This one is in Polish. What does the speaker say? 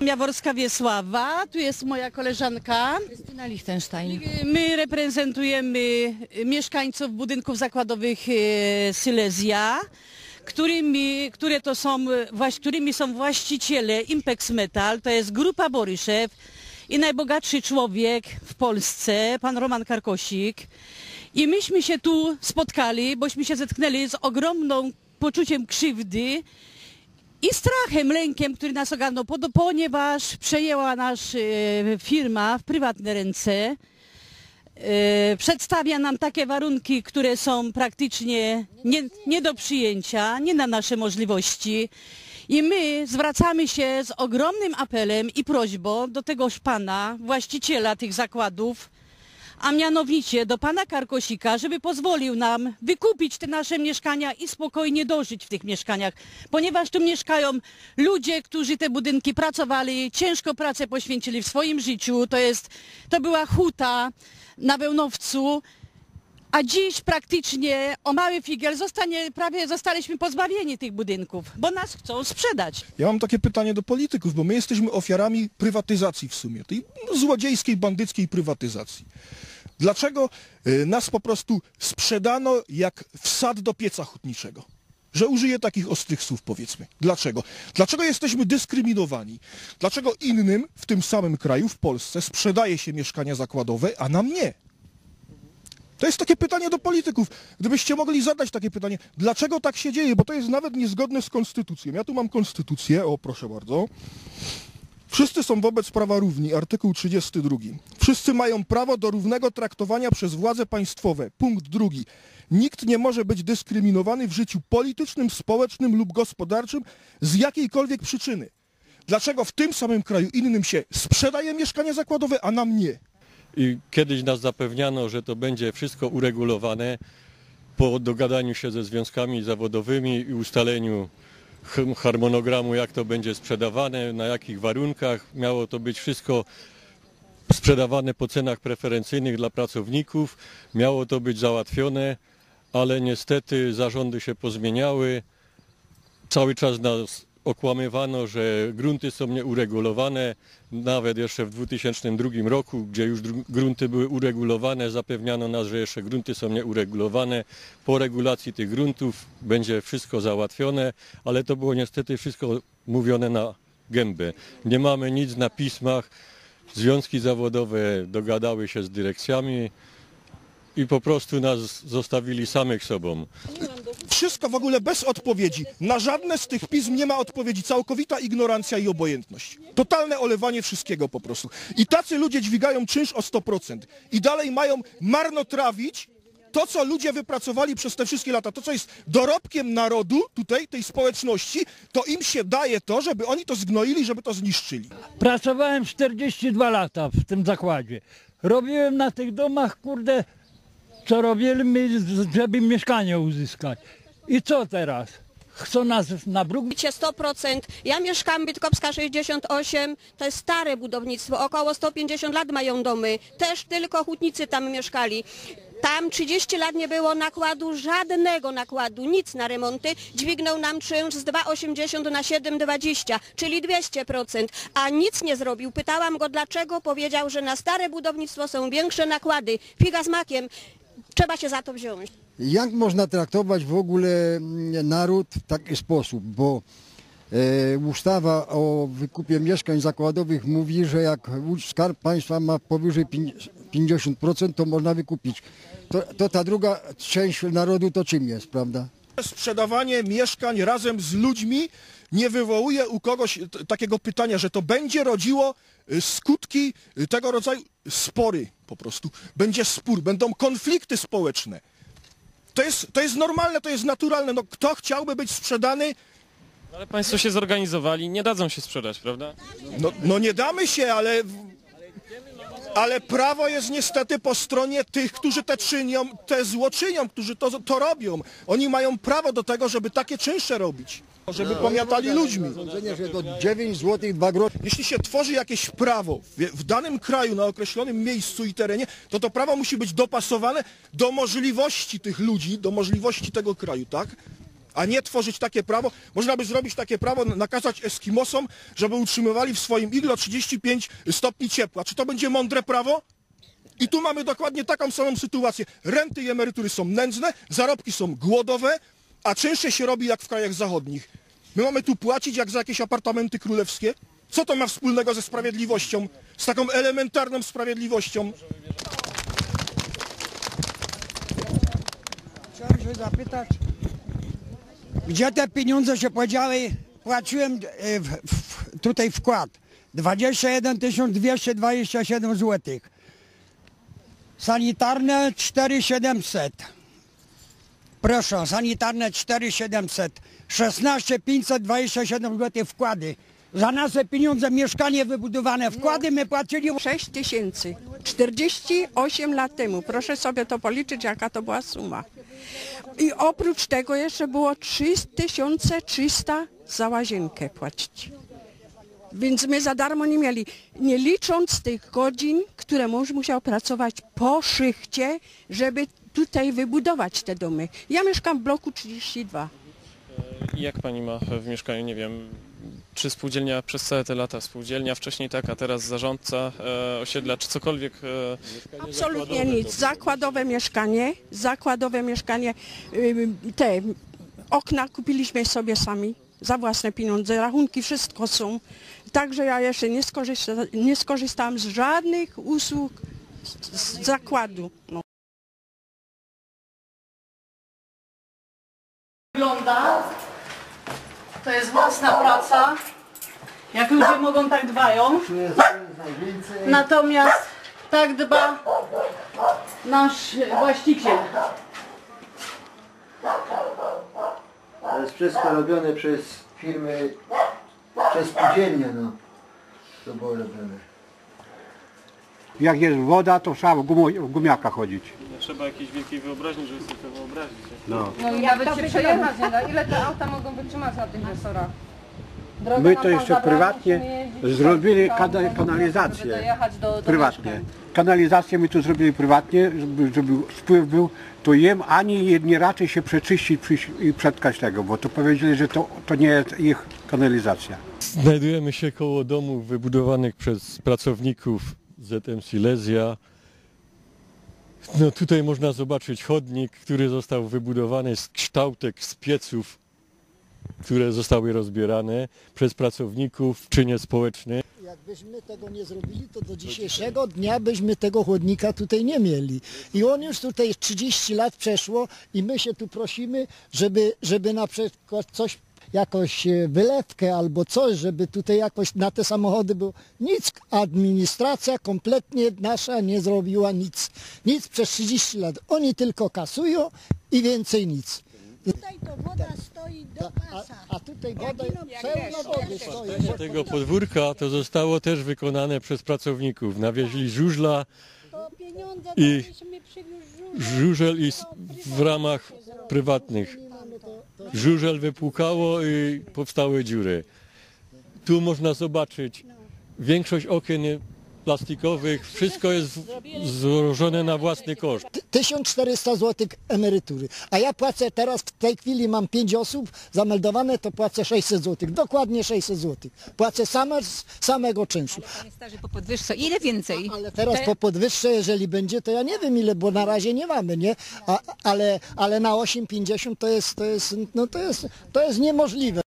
Jaworska Wiesława, tu jest moja koleżanka. Krystyna Lichtenstein. My reprezentujemy mieszkańców budynków zakładowych e, Silesia, którymi, które to są, którymi są właściciele Impex Metal, to jest grupa Boryszew i najbogatszy człowiek w Polsce, pan Roman Karkosik. I myśmy się tu spotkali, bośmy się zetknęli z ogromną poczuciem krzywdy i strachem, lękiem, który nas ogarnął, ponieważ przejęła nasz e, firma w prywatne ręce. E, przedstawia nam takie warunki, które są praktycznie nie, nie do przyjęcia, nie na nasze możliwości. I my zwracamy się z ogromnym apelem i prośbą do tegoż pana, właściciela tych zakładów, a mianowicie do pana Karkosika, żeby pozwolił nam wykupić te nasze mieszkania i spokojnie dożyć w tych mieszkaniach, ponieważ tu mieszkają ludzie, którzy te budynki pracowali, ciężko pracę poświęcili w swoim życiu, to jest, to była huta na Wełnowcu, a dziś praktycznie o mały figiel zostanie, prawie zostaliśmy pozbawieni tych budynków, bo nas chcą sprzedać. Ja mam takie pytanie do polityków, bo my jesteśmy ofiarami prywatyzacji w sumie, tej złodziejskiej, bandyckiej prywatyzacji. Dlaczego y, nas po prostu sprzedano jak wsad do pieca hutniczego? Że użyję takich ostrych słów, powiedzmy. Dlaczego? Dlaczego jesteśmy dyskryminowani? Dlaczego innym w tym samym kraju, w Polsce, sprzedaje się mieszkania zakładowe, a nam nie? To jest takie pytanie do polityków. Gdybyście mogli zadać takie pytanie, dlaczego tak się dzieje, bo to jest nawet niezgodne z konstytucją. Ja tu mam konstytucję, o proszę bardzo. Wszyscy są wobec prawa równi, artykuł 32. Wszyscy mają prawo do równego traktowania przez władze państwowe. Punkt drugi. Nikt nie może być dyskryminowany w życiu politycznym, społecznym lub gospodarczym z jakiejkolwiek przyczyny. Dlaczego w tym samym kraju innym się sprzedaje mieszkania zakładowe, a nam nie? I kiedyś nas zapewniano, że to będzie wszystko uregulowane po dogadaniu się ze związkami zawodowymi i ustaleniu harmonogramu, jak to będzie sprzedawane, na jakich warunkach. Miało to być wszystko sprzedawane po cenach preferencyjnych dla pracowników. Miało to być załatwione, ale niestety zarządy się pozmieniały. Cały czas nas okłamywano, że grunty są nieuregulowane. Nawet jeszcze w 2002 roku, gdzie już grunty były uregulowane, zapewniano nas, że jeszcze grunty są nieuregulowane. Po regulacji tych gruntów będzie wszystko załatwione, ale to było niestety wszystko mówione na gębę. Nie mamy nic na pismach. Związki zawodowe dogadały się z dyrekcjami i po prostu nas zostawili samych sobą. Wszystko w ogóle bez odpowiedzi. Na żadne z tych pism nie ma odpowiedzi. Całkowita ignorancja i obojętność. Totalne olewanie wszystkiego po prostu. I tacy ludzie dźwigają czynsz o 100%. I dalej mają marnotrawić to, co ludzie wypracowali przez te wszystkie lata. To, co jest dorobkiem narodu tutaj, tej społeczności, to im się daje to, żeby oni to zgnoili, żeby to zniszczyli. Pracowałem 42 lata w tym zakładzie. Robiłem na tych domach, kurde, co robimy, żeby mieszkanie uzyskać. I co teraz? Chcą nas na bruk Bicie 100%. Ja mieszkam Bytkowska 68, to jest stare budownictwo, około 150 lat mają domy. Też tylko hutnicy tam mieszkali. Tam 30 lat nie było nakładu, żadnego nakładu, nic na remonty. Dźwignął nam czynsz z 2,80 na 7,20, czyli 200%, a nic nie zrobił. Pytałam go dlaczego, powiedział, że na stare budownictwo są większe nakłady. Figa z makiem, trzeba się za to wziąć. Jak można traktować w ogóle mm, naród w taki sposób? Bo e, ustawa o wykupie mieszkań zakładowych mówi, że jak skarb państwa ma powyżej pięć- 50%, to można wykupić. To, to ta druga część narodu to czym jest, prawda? Sprzedawanie mieszkań razem z ludźmi nie wywołuje u kogoś takiego pytania, że to będzie rodziło y, skutki y, tego rodzaju spory po prostu. Będzie spór, będą konflikty społeczne. To jest, to jest normalne, to jest naturalne. No, kto chciałby być sprzedany? Ale państwo się zorganizowali, nie dadzą się sprzedać, prawda? No, no nie damy się, ale, ale prawo jest niestety po stronie tych, którzy te czynią, te zło czynią, którzy to, to robią. Oni mają prawo do tego, żeby takie czynsze robić, żeby pomiatali ludźmi. Sądzenie, że to 9 zł 2 groszy. Jeśli się tworzy jakieś prawo w, w danym kraju, na określonym miejscu i terenie, to to prawo musi być dopasowane do możliwości tych ludzi, do możliwości tego kraju, tak? A nie tworzyć takie prawo. Można by zrobić takie prawo, nakazać Eskimosom, żeby utrzymywali w swoim iglo 35 stopni ciepła. Czy to będzie mądre prawo? I tu mamy dokładnie taką samą sytuację. Renty i emerytury są nędzne, zarobki są głodowe, a czynsze się robi jak w krajach zachodnich. My mamy tu płacić jak za jakieś apartamenty królewskie? Co to ma wspólnego ze sprawiedliwością? Z taką elementarną sprawiedliwością? Chciałem się zapytać, gdzie te pieniądze się podziały? Płaciłem e, w, w, tutaj wkład 21 227 zł. Sanitarne 4700. Proszę, sanitarne 4700. 16 527 zł wkłady. Za nasze pieniądze mieszkanie wybudowane. Wkłady my płacili 6 tysięcy. 48 lat temu. Proszę sobie to policzyć, jaka to była suma. I oprócz tego jeszcze było 3300 za łazienkę płacić. Więc my za darmo nie mieli, nie licząc tych godzin, które mąż musiał pracować po szychcie, żeby tutaj wybudować te domy. Ja mieszkam w bloku 32. I Jak pani ma w mieszkaniu, nie wiem, czy spółdzielnia przez całe te lata, spółdzielnia wcześniej tak, a teraz zarządca e, osiedla, czy cokolwiek e, Absolutnie nic. Zakładowe mieszkanie, zakładowe mieszkanie, ym, te okna kupiliśmy sobie sami za własne pieniądze, rachunki, wszystko są. Także ja jeszcze nie, skorzysta, nie skorzystałam z żadnych usług z, z zakładu. No. To jest własna praca. Jak ludzie mogą, tak dbają. Natomiast tak dba nasz właściciel. To jest wszystko robione przez firmy, przez spółdzielnie, no. To było robione. Jak jest woda, to trzeba w, gumo, w gumiaka chodzić. Trzeba jakiejś wielkiej wyobraźni, żeby sobie to wyobrazić. No. No i nawet się przejechać nie da. Ile te auta mogą wytrzymać na tych resorach? Drogę My nam to pan jeszcze zabrał, prywatnie musimy jeździć zrobili kana- żeby kanalizację. dojechać do, do Prywatnie. mieszkań. Kanalizację my tu zrobili prywatnie, żeby, żeby spływ był. To jem ani nie raczej się przeczyścić przyjść i przetkać tego, bo to powiedzieli, że to, to nie jest ich kanalizacja. Znajdujemy się koło domów wybudowanych przez pracowników ZM Silesia. No tutaj można zobaczyć chodnik, który został wybudowany z kształtek z pieców, które zostały rozbierane przez pracowników w czynie społecznym. Jakbyśmy tego nie zrobili, to do dzisiejszego dnia byśmy tego chodnika tutaj nie mieli. I on już tutaj 30 lat przeszło i my się tu prosimy, żeby, żeby na przykład coś jakąś e, wylewkę albo coś, żeby tutaj jakoś na te samochody było. Nic, administracja kompletnie nasza nie zrobiła nic. Nic przez 30 lat. Oni tylko kasują i więcej nic. Tutaj to woda stoi do A, pasa. a tutaj woda, pełno wody stoi. Tego podwórka to zostało też wykonane przez pracowników. Nawieźli żużla, To pieniądze I- daliśmy przywiózł żółw. żużel i s- w ramach prywatnych. Żużel wypłukało i powstały dziury. Tu można zobaczyć większość okien plastikowych, wszystko jest złożone na własny koszt. 1400 zł emerytury. A ja płacę teraz, w tej chwili mam 5 osób zameldowane, to płacę 600 zł. Dokładnie 600 zł. Płacę same, z samego czynszu. Starzy po podwyżce. Ile więcej? Ale teraz po podwyższe, jeżeli będzie, to ja nie wiem ile, bo na razie nie mamy, nie? A, ale, ale na 8,50 to jest, to jest, no to jest, to jest niemożliwe.